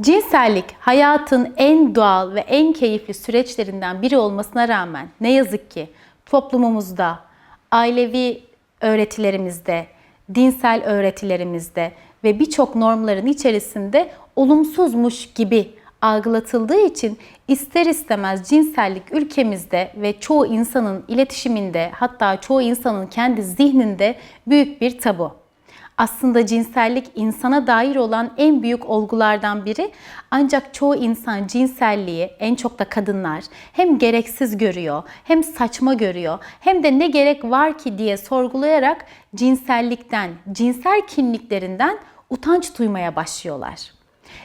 Cinsellik hayatın en doğal ve en keyifli süreçlerinden biri olmasına rağmen ne yazık ki toplumumuzda, ailevi öğretilerimizde, dinsel öğretilerimizde ve birçok normların içerisinde olumsuzmuş gibi algılatıldığı için ister istemez cinsellik ülkemizde ve çoğu insanın iletişiminde hatta çoğu insanın kendi zihninde büyük bir tabu. Aslında cinsellik insana dair olan en büyük olgulardan biri. Ancak çoğu insan cinselliği, en çok da kadınlar hem gereksiz görüyor, hem saçma görüyor, hem de ne gerek var ki diye sorgulayarak cinsellikten, cinsel kimliklerinden utanç duymaya başlıyorlar.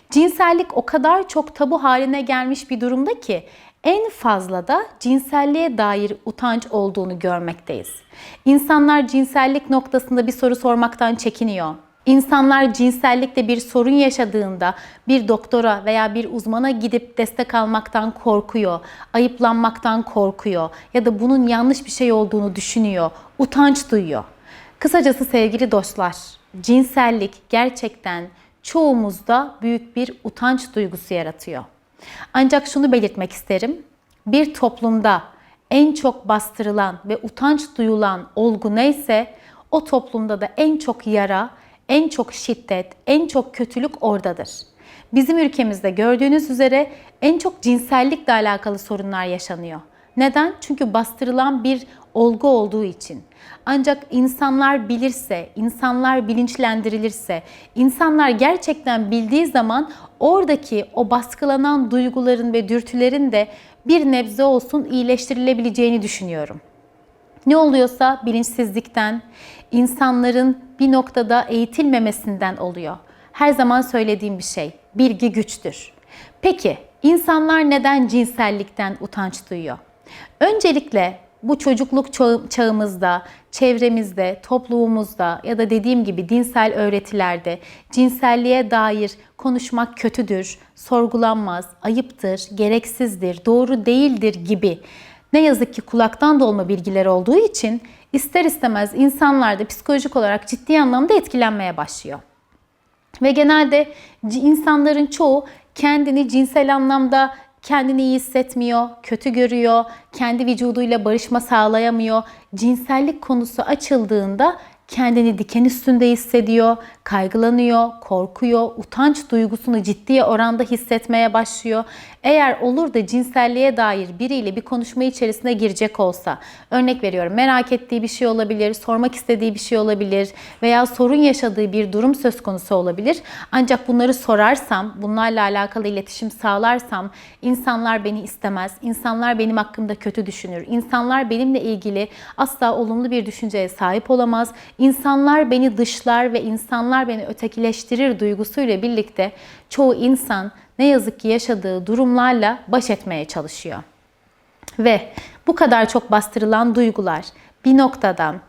Cinsellik o kadar çok tabu haline gelmiş bir durumda ki en fazla da cinselliğe dair utanç olduğunu görmekteyiz. İnsanlar cinsellik noktasında bir soru sormaktan çekiniyor. İnsanlar cinsellikte bir sorun yaşadığında bir doktora veya bir uzmana gidip destek almaktan korkuyor, ayıplanmaktan korkuyor ya da bunun yanlış bir şey olduğunu düşünüyor, utanç duyuyor. Kısacası sevgili dostlar, cinsellik gerçekten çoğumuzda büyük bir utanç duygusu yaratıyor. Ancak şunu belirtmek isterim. Bir toplumda en çok bastırılan ve utanç duyulan olgu neyse o toplumda da en çok yara, en çok şiddet, en çok kötülük oradadır. Bizim ülkemizde gördüğünüz üzere en çok cinsellikle alakalı sorunlar yaşanıyor. Neden? Çünkü bastırılan bir olgu olduğu için. Ancak insanlar bilirse, insanlar bilinçlendirilirse, insanlar gerçekten bildiği zaman oradaki o baskılanan duyguların ve dürtülerin de bir nebze olsun iyileştirilebileceğini düşünüyorum. Ne oluyorsa bilinçsizlikten, insanların bir noktada eğitilmemesinden oluyor. Her zaman söylediğim bir şey, bilgi güçtür. Peki insanlar neden cinsellikten utanç duyuyor? Öncelikle bu çocukluk çağımızda, çevremizde, toplumumuzda ya da dediğim gibi dinsel öğretilerde cinselliğe dair konuşmak kötüdür, sorgulanmaz, ayıptır, gereksizdir, doğru değildir gibi ne yazık ki kulaktan dolma bilgiler olduğu için ister istemez insanlar da psikolojik olarak ciddi anlamda etkilenmeye başlıyor. Ve genelde insanların çoğu kendini cinsel anlamda kendini iyi hissetmiyor, kötü görüyor, kendi vücuduyla barışma sağlayamıyor. Cinsellik konusu açıldığında kendini diken üstünde hissediyor, kaygılanıyor, korkuyor, utanç duygusunu ciddi oranda hissetmeye başlıyor. Eğer olur da cinselliğe dair biriyle bir konuşma içerisine girecek olsa, örnek veriyorum merak ettiği bir şey olabilir, sormak istediği bir şey olabilir veya sorun yaşadığı bir durum söz konusu olabilir. Ancak bunları sorarsam, bunlarla alakalı iletişim sağlarsam insanlar beni istemez, insanlar benim hakkımda kötü düşünür, insanlar benimle ilgili asla olumlu bir düşünceye sahip olamaz, insanlar beni dışlar ve insanlar beni ötekileştirir duygusuyla birlikte çoğu insan ne yazık ki yaşadığı durumlarla baş etmeye çalışıyor. Ve bu kadar çok bastırılan duygular bir noktadan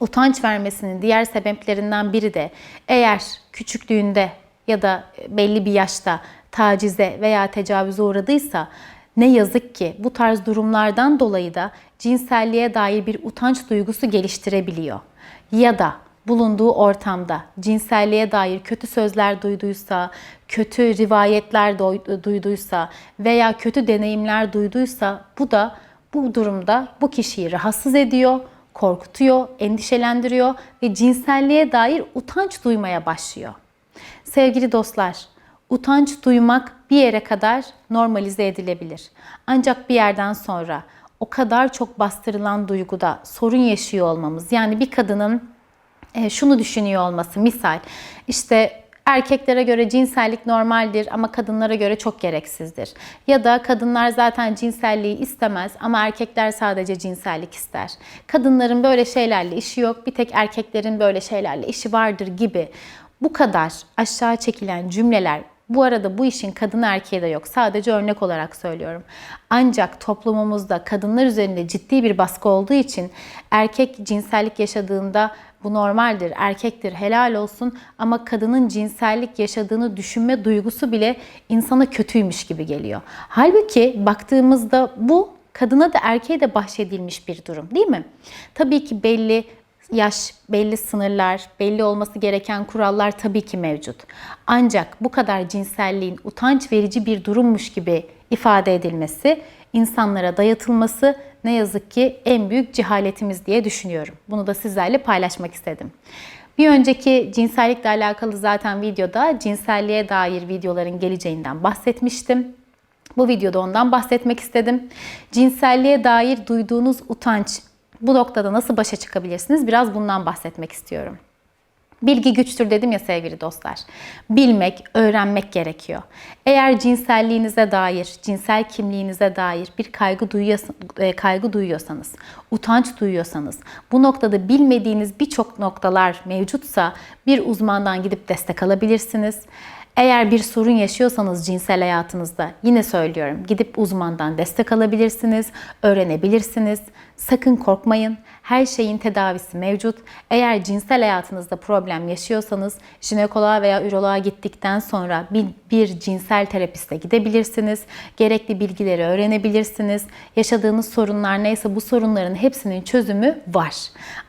utanç vermesinin diğer sebeplerinden biri de eğer küçüklüğünde ya da belli bir yaşta tacize veya tecavüze uğradıysa ne yazık ki bu tarz durumlardan dolayı da cinselliğe dair bir utanç duygusu geliştirebiliyor. Ya da bulunduğu ortamda cinselliğe dair kötü sözler duyduysa, kötü rivayetler duyduysa veya kötü deneyimler duyduysa bu da bu durumda bu kişiyi rahatsız ediyor, korkutuyor, endişelendiriyor ve cinselliğe dair utanç duymaya başlıyor. Sevgili dostlar, utanç duymak bir yere kadar normalize edilebilir. Ancak bir yerden sonra o kadar çok bastırılan duyguda sorun yaşıyor olmamız yani bir kadının e, şunu düşünüyor olması misal işte erkeklere göre cinsellik normaldir ama kadınlara göre çok gereksizdir. Ya da kadınlar zaten cinselliği istemez ama erkekler sadece cinsellik ister. Kadınların böyle şeylerle işi yok, bir tek erkeklerin böyle şeylerle işi vardır gibi bu kadar aşağı çekilen cümleler bu arada bu işin kadın erkeği de yok. Sadece örnek olarak söylüyorum. Ancak toplumumuzda kadınlar üzerinde ciddi bir baskı olduğu için erkek cinsellik yaşadığında bu normaldir, erkektir, helal olsun ama kadının cinsellik yaşadığını düşünme duygusu bile insana kötüymüş gibi geliyor. Halbuki baktığımızda bu kadına da erkeğe de bahşedilmiş bir durum değil mi? Tabii ki belli yaş, belli sınırlar, belli olması gereken kurallar tabii ki mevcut. Ancak bu kadar cinselliğin utanç verici bir durummuş gibi ifade edilmesi, insanlara dayatılması ne yazık ki en büyük cehaletimiz diye düşünüyorum. Bunu da sizlerle paylaşmak istedim. Bir önceki cinsellikle alakalı zaten videoda cinselliğe dair videoların geleceğinden bahsetmiştim. Bu videoda ondan bahsetmek istedim. Cinselliğe dair duyduğunuz utanç, bu noktada nasıl başa çıkabilirsiniz? Biraz bundan bahsetmek istiyorum. Bilgi güçtür dedim ya sevgili dostlar. Bilmek, öğrenmek gerekiyor. Eğer cinselliğinize dair, cinsel kimliğinize dair bir kaygı, e, kaygı duyuyorsanız, utanç duyuyorsanız, bu noktada bilmediğiniz birçok noktalar mevcutsa bir uzmandan gidip destek alabilirsiniz. Eğer bir sorun yaşıyorsanız cinsel hayatınızda yine söylüyorum gidip uzmandan destek alabilirsiniz, öğrenebilirsiniz. Sakın korkmayın. Her şeyin tedavisi mevcut. Eğer cinsel hayatınızda problem yaşıyorsanız jinekoloğa veya üroloğa gittikten sonra bir, bir cinsel terapiste gidebilirsiniz. Gerekli bilgileri öğrenebilirsiniz. Yaşadığınız sorunlar neyse bu sorunların hepsinin çözümü var.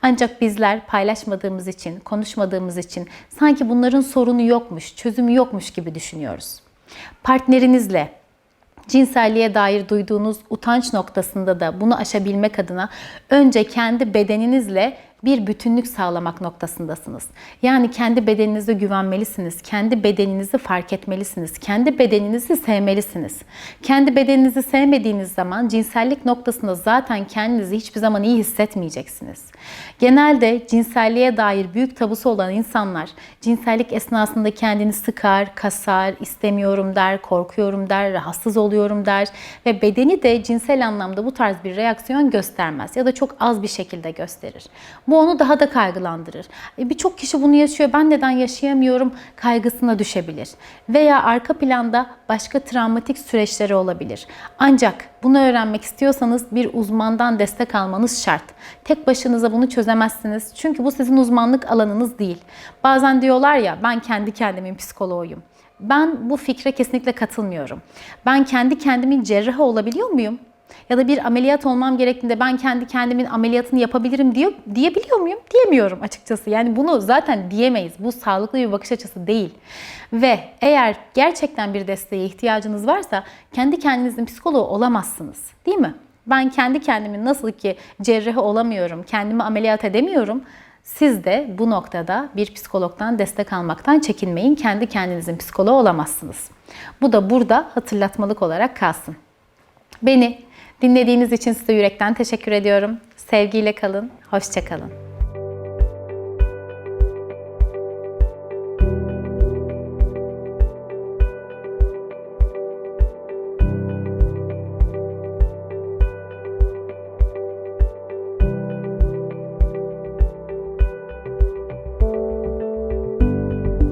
Ancak bizler paylaşmadığımız için, konuşmadığımız için sanki bunların sorunu yokmuş, çözümü yokmuş gibi düşünüyoruz. Partnerinizle cinselliğe dair duyduğunuz utanç noktasında da bunu aşabilmek adına önce kendi bedeninizle bir bütünlük sağlamak noktasındasınız. Yani kendi bedeninize güvenmelisiniz. Kendi bedeninizi fark etmelisiniz. Kendi bedeninizi sevmelisiniz. Kendi bedeninizi sevmediğiniz zaman cinsellik noktasında zaten kendinizi hiçbir zaman iyi hissetmeyeceksiniz. Genelde cinselliğe dair büyük tabusu olan insanlar cinsellik esnasında kendini sıkar, kasar, istemiyorum der, korkuyorum der, rahatsız oluyorum der ve bedeni de cinsel anlamda bu tarz bir reaksiyon göstermez ya da çok az bir şekilde gösterir. Bu onu daha da kaygılandırır. E, Birçok kişi bunu yaşıyor. Ben neden yaşayamıyorum kaygısına düşebilir. Veya arka planda başka travmatik süreçleri olabilir. Ancak bunu öğrenmek istiyorsanız bir uzmandan destek almanız şart. Tek başınıza bunu çözemezsiniz. Çünkü bu sizin uzmanlık alanınız değil. Bazen diyorlar ya ben kendi kendimin psikoloğuyum. Ben bu fikre kesinlikle katılmıyorum. Ben kendi kendimin cerrahı olabiliyor muyum? Ya da bir ameliyat olmam gerektiğinde ben kendi kendimin ameliyatını yapabilirim diyor, diyebiliyor muyum? Diyemiyorum açıkçası. Yani bunu zaten diyemeyiz. Bu sağlıklı bir bakış açısı değil. Ve eğer gerçekten bir desteğe ihtiyacınız varsa kendi kendinizin psikoloğu olamazsınız. Değil mi? Ben kendi kendimin nasıl ki cerrahi olamıyorum, kendimi ameliyat edemiyorum. Siz de bu noktada bir psikologdan destek almaktan çekinmeyin. Kendi kendinizin psikoloğu olamazsınız. Bu da burada hatırlatmalık olarak kalsın. Beni dinlediğiniz için size yürekten teşekkür ediyorum. Sevgiyle kalın, hoşça kalın.